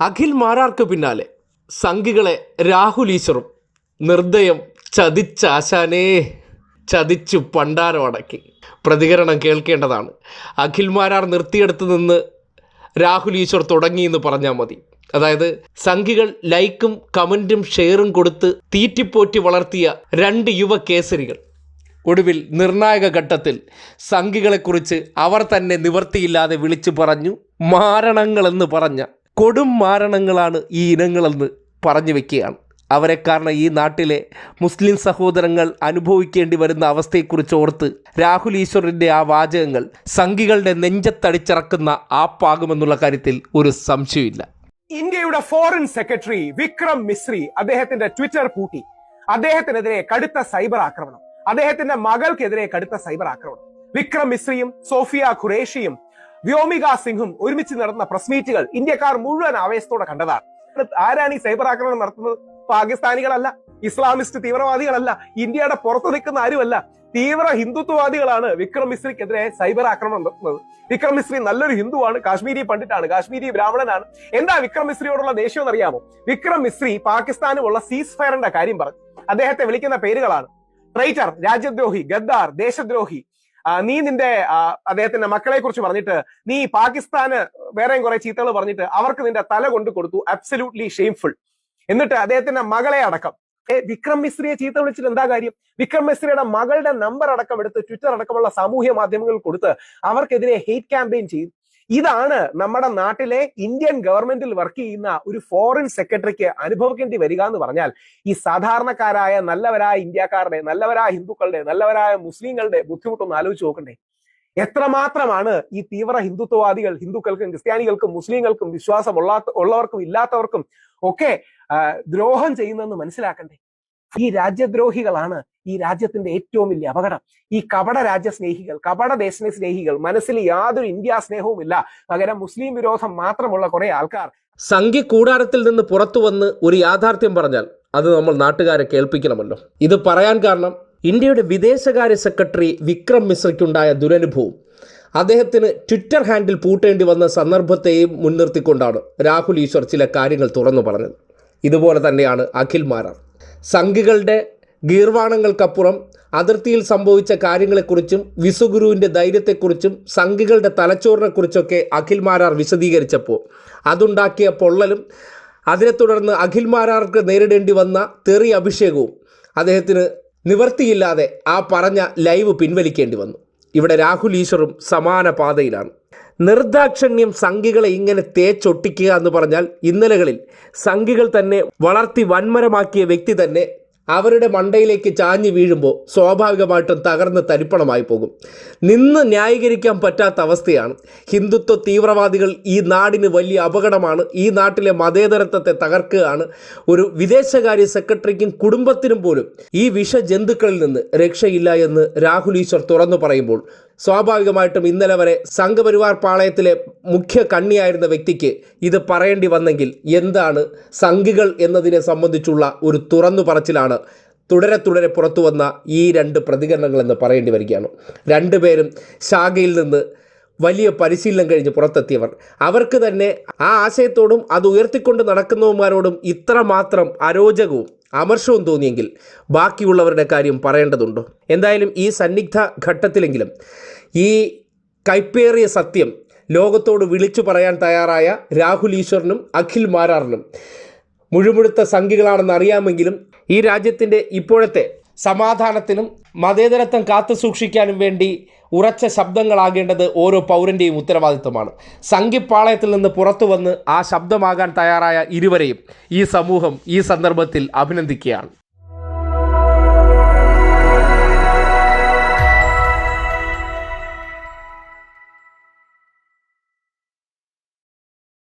അഖിൽ മാരാർക്ക് പിന്നാലെ സംഘികളെ രാഹുൽ ഈശ്വറും നിർദ്ദയം ചതിച്ചാശാനേ ചതിച്ചു പണ്ടാരം അടക്കി. പ്രതികരണം കേൾക്കേണ്ടതാണ്. അഖിൽ മാരാർ നിർത്തിയെടുത്ത് നിന്ന് രാഹുൽ ഈശ്വർ തുടങ്ങിയെന്ന് പറഞ്ഞാൽ മതി. അതായത് സംഘികൾ ലൈക്കും കമന്റും ഷെയറും കൊടുത്ത് തീറ്റിപ്പോറ്റി വളർത്തിയ രണ്ട് യുവ കേസരികൾ. ഒടുവിൽ നിർണായക ഘട്ടത്തിൽ സംഘികളെക്കുറിച്ച് അവർ തന്നെ നിവർത്തിയില്ലാതെ വിളിച്ചു പറഞ്ഞു മാരണങ്ങളെന്ന് പറഞ്ഞ കൊടും മാരണങ്ങളാണ് ഈ ഇനങ്ങളെന്ന് പറഞ്ഞു വയ്ക്കുകയാണ് അവരെ കാരണം ഈ നാട്ടിലെ മുസ്ലിം സഹോദരങ്ങൾ അനുഭവിക്കേണ്ടി വരുന്ന അവസ്ഥയെക്കുറിച്ച് ഓർത്ത് രാഹുൽ ഈശ്വറിന്റെ ആ വാചകങ്ങൾ സംഘികളുടെ നെഞ്ചത്തടിച്ചിറക്കുന്ന ആപ്പാകുമെന്നുള്ള കാര്യത്തിൽ ഒരു സംശയമില്ല ഇന്ത്യയുടെ ഫോറിൻ സെക്രട്ടറി വിക്രം മിശ്രി അദ്ദേഹത്തിന്റെ ട്വിറ്റർ പൂട്ടി. അദ്ദേഹത്തിനെതിരെ കടുത്ത സൈബർ ആക്രമണം. അദ്ദേഹത്തിന്റെ മകൾക്കെതിരെ കടുത്ത സൈബർ ആക്രമണം. വിക്രം മിശ്രിയും സോഫിയ ഖുറേഷിയും വ്യോമിക സിംഗും ഒരുമിച്ച് നടന്ന പ്രസ് മീറ്റുകൾ ഇന്ത്യക്കാർ മുഴുവൻ ആവേശത്തോടെ കണ്ടതാണ്. ആരാണ് ഈ സൈബർ ആക്രമണം നടത്തുന്നത്? പാകിസ്ഥാനികളല്ല ഇസ്ലാമിസ്റ്റ് തീവ്രവാദികളല്ല ഇന്ത്യയുടെ പുറത്തു നിൽക്കുന്ന ആരുമല്ല തീവ്ര ഹിന്ദുത്വവാദികളാണ് വിക്രം മിശ്രിക്കെതിരെ സൈബർ ആക്രമണം നടത്തുന്നത്. വിക്രം മിശ്രി നല്ലൊരു ഹിന്ദുവാണ് കാശ്മീരി പണ്ഡിറ്റാണ് കാശ്മീരി ബ്രാഹ്മണനാണ്. എന്താ വിക്രം മിശ്രിയോടുള്ള ദേഷ്യം എന്നറിയാമോ? വിക്രം മിശ്രി പാകിസ്ഥാനുമുള്ള സീസ് ഫയറിന്റെ കാര്യം പറഞ്ഞു. അദ്ദേഹത്തെ വിളിക്കുന്ന പേരുകളാണ്. ട്രൈറ്റർ രാജ്യദ്രോഹി ഗദ്ദാർ ദേശദ്രോഹി നീ നിന്റെ അദ്ദേഹത്തിന്റെ മക്കളെ കുറിച്ച് പറഞ്ഞിട്ട് നീ പാകിസ്ഥാന് വേറെയും കുറെ ചീത്തകൾ പറഞ്ഞിട്ട് അവർക്ക് നിന്റെ തല കൊണ്ട് കൊടുത്തു അബ്സല്യൂട്ട്ലി ഷെയിംഫുൾ എന്നിട്ട് അദ്ദേഹത്തിന്റെ മകളെ അടക്കം. ഏ വിക്രം മിശ്രിയെ ചീത്ത വിളിച്ചിട്ട് എന്താ കാര്യം? വിക്രം മിശ്രയുടെ മകളുടെ നമ്പർ അടക്കം എടുത്ത് ട്വിറ്റർ അടക്കമുള്ള സാമൂഹ്യ മാധ്യമങ്ങളിൽ കൊടുത്ത് അവർക്കെതിരെ ഹെയ്റ്റ് ക്യാമ്പയിൻ ചെയ്തു. ഇതാണ് നമ്മുടെ നാട്ടിലെ ഇന്ത്യൻ ഗവൺമെന്റിൽ വർക്ക് ചെയ്യുന്ന ഒരു ഫോറിൻ സെക്രട്ടറിക്ക് അനുഭവിക്കേണ്ടി വരിക എന്ന് പറഞ്ഞാൽ ഈ സാധാരണക്കാരായ നല്ലവരായ ഇന്ത്യക്കാരുടെ നല്ലവരായ ഹിന്ദുക്കളുടെ നല്ലവരായ മുസ്ലിങ്ങളുടെ ബുദ്ധിമുട്ടൊന്ന് ആലോചിച്ച് നോക്കണ്ടേ. എത്രമാത്രമാണ് ഈ തീവ്ര ഹിന്ദുത്വവാദികൾ ഹിന്ദുക്കൾക്കും ക്രിസ്ത്യാനികൾക്കും മുസ്ലിങ്ങൾക്കും വിശ്വാസം ഉള്ളവർക്കും ഇല്ലാത്തവർക്കും ഒക്കെ ദ്രോഹം ചെയ്യുന്നതെന്ന് മനസ്സിലാക്കണ്ടേ? ഈ രാജ്യദ്രോഹികളാണ് ഈ രാജ്യത്തിന്റെ ഏറ്റവും വലിയ അപകടം. ഈ കപട രാജ്യസ്നേഹികൾ കപട ദേശ സ്നേഹികൾ മനസ്സിൽ യാതൊരു ഇന്ത്യ സ്നേഹവും ഇല്ല പകരം മുസ്ലിം വിരോധം മാത്രമുള്ള കുറെ ആൾക്കാർ. സംഘി കൂടാരത്തിൽ നിന്ന് പുറത്തു വന്ന് ഒരു യാഥാർത്ഥ്യം പറഞ്ഞാൽ അത് നമ്മൾ നാട്ടുകാരെ കേൾപ്പിക്കണമല്ലോ. ഇത് പറയാൻ കാരണം ഇന്ത്യയുടെ വിദേശകാര്യ സെക്രട്ടറി വിക്രം മിശ്രയ്ക്കുണ്ടായ ദുരനുഭവം. അദ്ദേഹത്തിന് ട്വിറ്റർ ഹാൻഡിൽ പൂട്ടേണ്ടി വന്ന സന്ദർഭത്തെയും മുൻനിർത്തിക്കൊണ്ടാണ് രാഹുൽ ഈശ്വർ ചില കാര്യങ്ങൾ തുറന്നു പറഞ്ഞത്. ഇതുപോലെ തന്നെയാണ് അഖിൽ മാരാർ. സംഘികളുടെ ഗീർവാണങ്ങൾക്കപ്പുറം അതിർത്തിയിൽ സംഭവിച്ച കാര്യങ്ങളെക്കുറിച്ചും വിസുഗുരുവിന്റെ ധൈര്യത്തെക്കുറിച്ചും സംഘികളുടെ തലച്ചോറിനെക്കുറിച്ചൊക്കെ അഖിൽ മാരാർ വിശദീകരിച്ചപ്പോൾ അതുണ്ടാക്കിയ പൊള്ളലും അതിനെ തുടർന്ന് അഖിൽ മാരാർക്ക് നേരിടേണ്ടി വന്ന തെറി അഭിഷേകവും അദ്ദേഹത്തിന് നിവർത്തിയില്ലാതെ ആ പറഞ്ഞ ലൈവ് പിൻവലിക്കേണ്ടി വന്നു. ഇവിടെ രാഹുൽ ഈശ്വറും സമാന പാതയിലാണ്. നിർദാക്ഷണ്യം സംഘികളെ ഇങ്ങനെ തേച്ചൊട്ടിക്കുക എന്ന് പറഞ്ഞാൽ ഇന്നലകളിൽ സംഘികൾ തന്നെ വളർത്തി വൻമരമാക്കിയ വ്യക്തി തന്നെ അവരുടെ മണ്ടയിലേക്ക് ചാഞ്ഞു വീഴുമ്പോൾ സ്വാഭാവികമായിട്ടും തകർന്ന് തരിപ്പണമായി പോകും. നിന്ന് ന്യായീകരിക്കാൻ പറ്റാത്ത അവസ്ഥയാണ്. ഹിന്ദുത്വ തീവ്രവാദികൾ ഈ നാടിന് വലിയ അപകടമാണ്. ഈ നാട്ടിലെ മതേതരത്വത്തെ തകർക്കുകയാണ്. ഒരു വിദേശകാര്യ സെക്രട്ടറിക്കും കുടുംബത്തിനും പോലും ഈ വിഷജന്തുക്കളിൽ നിന്ന് രക്ഷയില്ല എന്ന് രാഹുൽ ഈശ്വർ തുറന്നു പറയുമ്പോൾ സ്വാഭാവികമായിട്ടും ഇന്നലെ വരെ സംഘപരിവാർ പാളയത്തിലെ മുഖ്യ കണ്ണിയായിരുന്ന വ്യക്തിക്ക് ഇത് പറയേണ്ടി വന്നെങ്കിൽ എന്താണ് സംഘികൾ എന്നതിനെ സംബന്ധിച്ചുള്ള ഒരു തുറന്നു പറച്ചിലാണ് തുടരെ തുടരെ പുറത്തു വന്ന ഈ രണ്ട് പ്രതികരണങ്ങളെന്ന് പറയേണ്ടി വരികയാണ്. രണ്ടുപേരും ശാഖയിൽ നിന്ന് വലിയ പരിശീലനം കഴിഞ്ഞ് പുറത്തെത്തിയവർ. അവർക്ക് തന്നെ ആ ആശയത്തോടും അത് ഉയർത്തിക്കൊണ്ട് നടക്കുന്നവന്മാരോടും ഇത്രമാത്രം അരോചകവും അമർഷവും തോന്നിയെങ്കിൽ ബാക്കിയുള്ളവരുടെ കാര്യം പറയേണ്ടതുണ്ടോ? എന്തായാലും ഈ സന്നിഗ്ധ ഘട്ടത്തിലെങ്കിലും ഈ കൈപ്പേറിയ സത്യം ലോകത്തോട് വിളിച്ചു പറയാൻ തയ്യാറായ രാഹുൽ ഈശ്വറിനും അഖിൽ മാരാറിനും മുഴുമുഴുത്ത സംഖ്യകളാണെന്ന് അറിയാമെങ്കിലും ഈ രാജ്യത്തിന്റെ ഇപ്പോഴത്തെ സമാധാനത്തിനും മതേതരത്വം കാത്തു സൂക്ഷിക്കാനും വേണ്ടി ഉറച്ച ശബ്ദങ്ങളാകേണ്ടത് ഓരോ പൗരന്റെയും ഉത്തരവാദിത്വമാണ്. സംഘിപ്പാളയത്തിൽ നിന്ന് പുറത്തു വന്ന് ആ ശബ്ദമാകാൻ തയ്യാറായ ഇരുവരെയും ഈ സമൂഹം ഈ സന്ദർഭത്തിൽ അഭിനന്ദിക്കുകയാണ്.